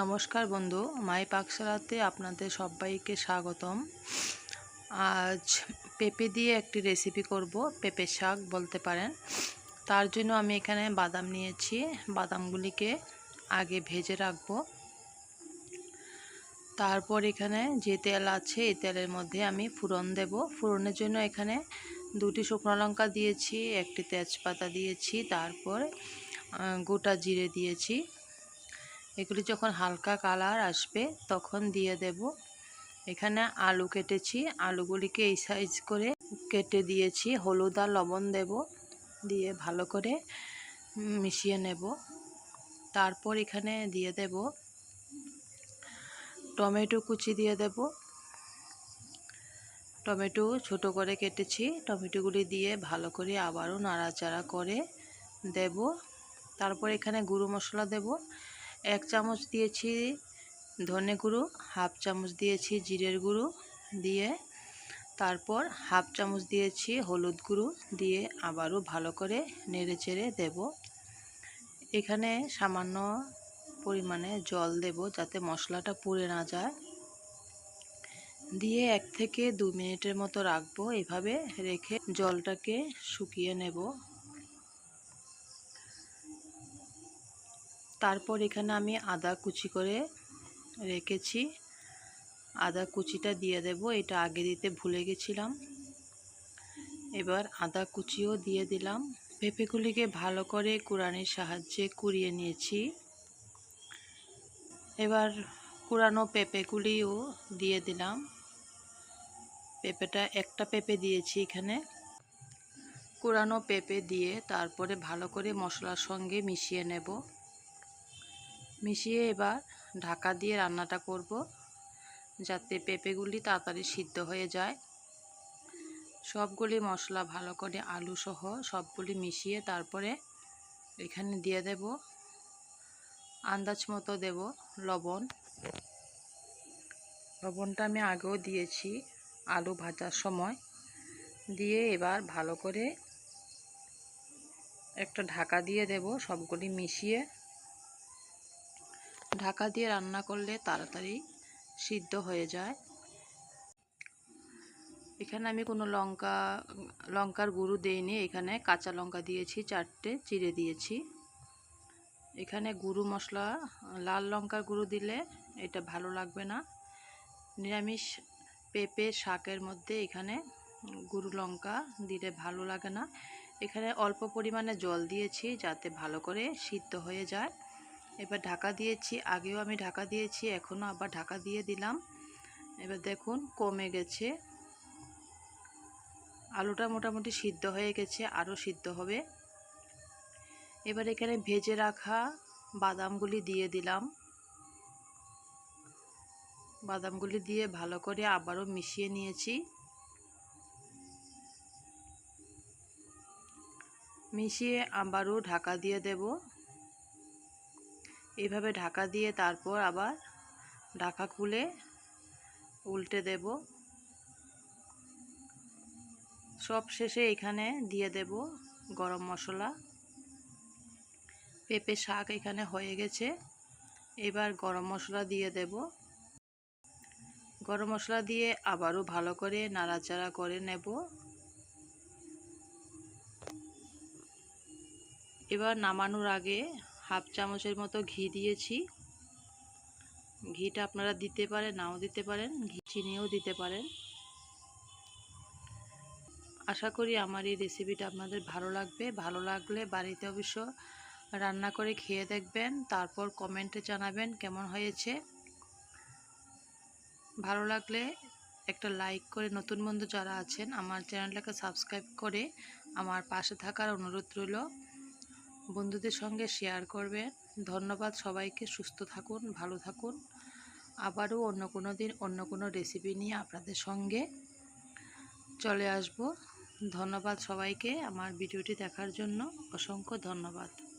নমস্কার বন্ধু, মাই পাকশালাতে আপনাদের সবাইকে স্বাগতম। আজ পেঁপে দিয়ে একটি রেসিপি করব পেঁপে শাক বলতে পারেন। তার জন্য আমি এখানে বাদাম নিয়েছি, বাদামগুলিকে আগে ভেজে রাখব। তারপর এখানে যে তেল আছে, এই তেলের মধ্যে আমি ফুরন দেব। ফুরনের জন্য এখানে দুটি শুকনো লঙ্কা দিয়েছি, একটি তেজপাতা দিয়েছি, তারপর গোটা জিরে দিয়েছি। এগুলি যখন হালকা কালার আসবে, তখন দিয়ে দেব। এখানে আলু কেটেছি। আলুগুলিকে এই সাইজ করে কেটে দিয়েছি। হলুদ আর লবণ দেব। দিয়ে ভালো করে মিশিয়ে নেব। তারপর এখানে দিয়ে দেব টমেটো কুচি দিয়ে দেব। টমেটো ছোট করে কেটেছি। টমেটোগুলি দিয়ে ভালো করে আবারও নাড়াচাড়া করে দেব। তারপর এখানে গুঁড়ো মশলা দেব। এক চামচ দিয়েছি ধনে গুঁড়ো, হাফ চামচ দিয়েছি জিরের গুঁড়ো দিয়ে তারপর হাফ চামচ দিয়েছি হলুদ গুঁড়ো দিয়ে আবারও ভালো করে নেড়ে চেড়ে দেব। এখানে সামান্য পরিমাণে জল দেব যাতে মশলাটা পুড়ে না যায়। দিয়ে এক থেকে দু মিনিটের মতো রাখব। এভাবে রেখে জলটাকে শুকিয়ে নেব। তারপর এখানে আমি আদা কুচি করে রেখেছি। আদা কুচিটা দিয়ে দেব, এটা আগে দিতে ভুলে গেছিলাম। এবার আদা কুচিও দিয়ে দিলাম। পেঁপেগুলিকে ভালো করে কুড়ানির সাহায্যে কুড়িয়ে নিয়েছি। এবার কুড়ানো পেঁপেগুলিও দিয়ে দিলাম। পেঁপেটা একটা পেঁপে দিয়েছি এখানে। কুড়ানো পেঁপে দিয়ে তারপরে ভালো করে মশলার সঙ্গে মিশিয়ে নেব। মিশিয়ে এবার ঢাকা দিয়ে রান্নাটা করব, যাতে পেঁপেগুলি তাড়াতাড়ি সিদ্ধ হয়ে যায়। সবগুলি মশলা ভালো করে আলু সহ সবগুলি মিশিয়ে তারপরে এখানে দিয়ে দেব, আন্দাজ মতো দেব লবণ। লবণটা আমি আগেও দিয়েছি আলু ভাজার সময়। দিয়ে এবার ভালো করে একটা ঢাকা দিয়ে দেব সবগুলি মিশিয়ে। ঢাকা দিয়ে রান্না করলে তাড়াতাড়ি সিদ্ধ হয়ে যায়। এখানে আমি কোনো লঙ্কা, লঙ্কার গুঁড়ো দিইনি, এখানে কাঁচা লঙ্কা দিয়েছি, চারটে চিড়ে দিয়েছি। এখানে গুঁড়ো মশলা, লাল লঙ্কার গুঁড়ো দিলে এটা ভালো লাগবে না। নিরামিষ পেঁপে শাকের মধ্যে এখানে গুঁড়ো লঙ্কা দিলে ভালো লাগে না। এখানে অল্প পরিমাণে জল দিয়েছি যাতে ভালো করে সিদ্ধ হয়ে যায়। এবার ঢাকা দিয়েছি, আগেও আমি ঢাকা দিয়েছি, এখনও আবার ঢাকা দিয়ে দিলাম। এবার দেখুন, কমে গেছে। আলুটা মোটামুটি সিদ্ধ হয়ে গেছে, আরও সিদ্ধ হবে। এবার এখানে ভেজে রাখা বাদামগুলি দিয়ে দিলাম। বাদামগুলি দিয়ে ভালো করে আবারও মিশিয়ে নিয়েছি। মিশিয়ে আবারও ঢাকা দিয়ে দেব। এইভাবে ঢাকা দিয়ে তারপর আবার ঢাকা খুলে উল্টে দেব। সব শেষে এখানে দিয়ে দেব গরম মশলা। পেঁপে শাক এখানে হয়ে গেছে। এবার গরম মশলা দিয়ে দেব। গরম মশলা দিয়ে আবারও ভালো করে নাড়াচাড়া করে নেব। এবার নামানোর আগে হাফ চামচের মতো ঘি দিয়েছি। ঘিটা আপনারা দিতে পারেন, নাও দিতে পারেন, ঘি চিনিও দিতে পারেন। আশা করি আমার এই রেসিপিটা আপনাদের ভালো লাগবে। ভালো লাগলে বাড়িতে অবশ্য রান্না করে খেয়ে দেখবেন, তারপর কমেন্টে জানাবেন কেমন হয়েছে। ভালো লাগলে একটা লাইক করে নতুন বন্ধু যারা আছেন, আমার চ্যানেলটাকে সাবস্ক্রাইব করে আমার পাশে থাকার অনুরোধ রইল। বন্ধুদের সঙ্গে শেয়ার করবেন। ধন্যবাদ সবাইকে, সুস্থ থাকুন, ভালো থাকুন। আবারও অন্য কোনো দিন, অন্য কোনো রেসিপি নিয়ে আপনাদের সঙ্গে চলে আসব। ধন্যবাদ সবাইকে। আমার ভিডিওটি দেখার জন্য অসংখ্য ধন্যবাদ।